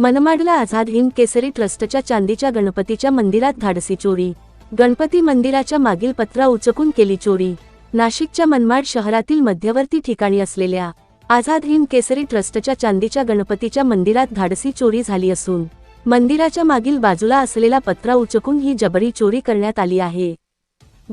मनमाडला आझाद हिंद केसरी ट्रस्टच्या चांदीच्या गणपतीच्या मंदिरात धाडसी चोरी. गणपती मंदिराच्या मागील पत्रा उचकून केली चोरी. नाशिकच्या मनमाड शहरातील मध्यवर्ती ठिकाणी असलेल्या आझाद हिंद केसरी ट्रस्टच्या चांदीच्या गणपतीच्या मंदिरात धाडसी चोरी झाली असून मंदिराच्या मागील बाजूला असलेला पत्रा उचकून ही जबरी चोरी करण्यात आली आहे.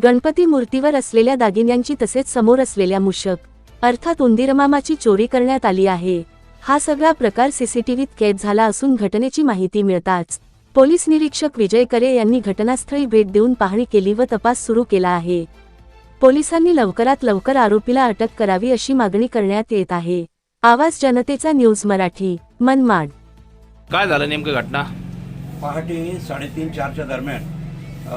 गणपती मूर्तीवर असलेल्या दागिन्यांची तसेच समोर असलेल्या मुशक अर्थात उंदीरमामाची चोरी करण्यात आली आहे. हा सगळा प्रकार सीसीटीव्हीत कैद झाला असून घटनेची माहिती मिळताच पोलीस निरीक्षक विजय करे यांनी घटनास्थळी भेट देऊन पाहणी केली व तपास सुरू केला आहे. पोलिसांनी लवकरात लवकर आरोपीला अटक करावी अशी मागणी करण्यात येत आहे. आवाज जनतेचा न्यूज मराठी मनमाड. काय झालं नेमकं घटना? पहाटे साडेतीन चारच्या दरम्यान अ,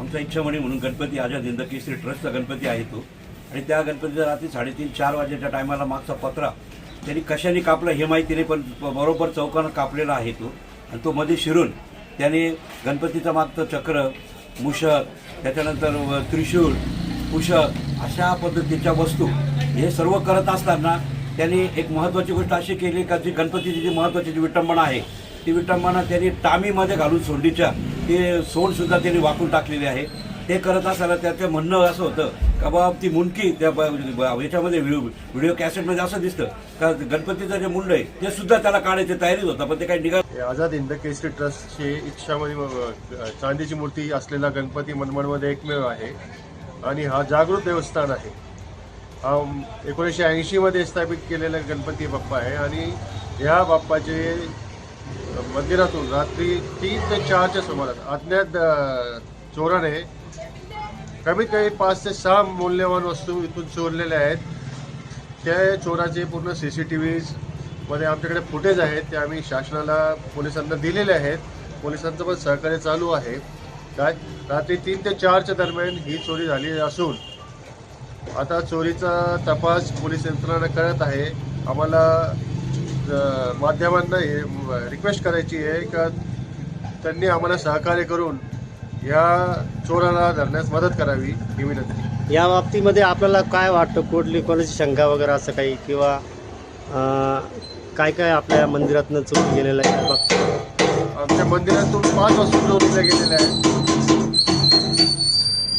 आमचा इच्छामणी म्हणून गणपती आझाद हिंद केसरी ट्रस्टचा गणपती आहे तो. आणि त्या गणपतीचा रात्री साडेतीन चार वाजेच्या टायमाला मागचा पत्रा त्यांनी कशाने कापला हे माहिती नाही पण बरोबर चौकानं कापलेला आहे तो. आणि तो मध्ये शिरून त्याने गणपतीचं मागचं चक्र मुषक त्याच्यानंतर त्रिशूळ पुषक अशा पद्धतीच्या वस्तू हे सर्व करत असताना त्यांनी एक महत्त्वाची गोष्ट अशी केली का जी गणपतीची जी महत्त्वाची जी विटंबना आहे ती विटंबना त्यांनी टामीमध्ये घालून सोंडीच्या ते सोंडसुद्धा त्यांनी वाकून टाकलेली आहे. ते करत असताना त्याचं म्हणणं असं होतं कबाब ती मुंडकी त्या ब- म्हणजे याच्यामध्ये व्हिडिओ व्हिडिओ कॅसेटमध्ये असं दिसतं. का गणपतीचं जे मुंड आहे ते सुद्धा त्याला काढायची तयारीच होता पण ते काही निघा आझाद हिंद केसरी ट्रस्टची इच्छामध्ये चांदीची मूर्ती असलेला गणपती मनमाडमध्ये एकमेव आहे. आणि हा जागृत देवस्थान आहे. हा एकोणीसशे ऐंशीमध्ये स्थापित केलेला गणपती बाप्पा आहे. आणि या बाप्पाचे मंदिरातून रात्री तीन ते चारच्या सुमारास अज्ञात चोराने कमीत कमी पाच ते सहा मौल्यवान वस्तू इथून चोरलेल्या आहेत. त्या चोराचे पूर्ण सी सी टी व्हीजमध्ये आमच्याकडे फुटेज आहेत ते आम्ही शासनाला पोलिसांना दिलेले आहेत. पोलिसांचं पण सहकार्य चालू आहे. काय रात्री तीन ते चारच्या दरम्यान ही चोरी झाली असून आता चोरीचा तपास पोलीस यंत्रणा करत आहे. आम्हाला माध्यमांना हे रिक्वेस्ट करायची आहे का? त्यांनी आम्हाला सहकार्य करून या चोराला धरण्यास मदत करावी ही विनंती. या बाबतीमध्ये आपल्याला काय वाटतं? कुठली कोणाची शंका वगैरे असं काही? किंवा अं, काय काय आपल्या मंदिरातनं चोरी गेलेलं आहे? या बाबतीत आमच्या मंदिरातून पाच वस्तू चोरीला गेलेल्या आहेत.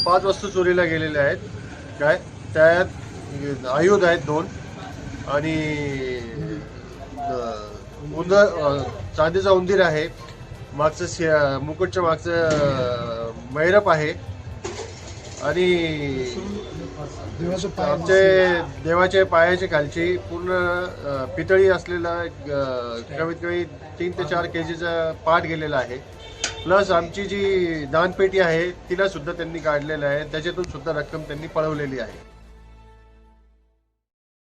पाच वस्तू चोरीला गेलेल्या आहेत. काय? त्यात आयुध आहेत दोन. आणि अं, उंदर अं, चांदीचा उंदीर आहे. मागचं शे- मुकुटच्या मागचं मैरप आहे. आणि आमचे देवाचे पायाचे खालची पूर्ण पितळी असलेला कमीत कमी तीन ते चार के जीचा पाठ गेलेला आहे. प्लस आमची जी दानपेटी आहे तिला सुद्धा त्यांनी काढलेलं आहे. त्याच्यातून सुद्धा रक्कम त्यांनी पळवलेली आहे.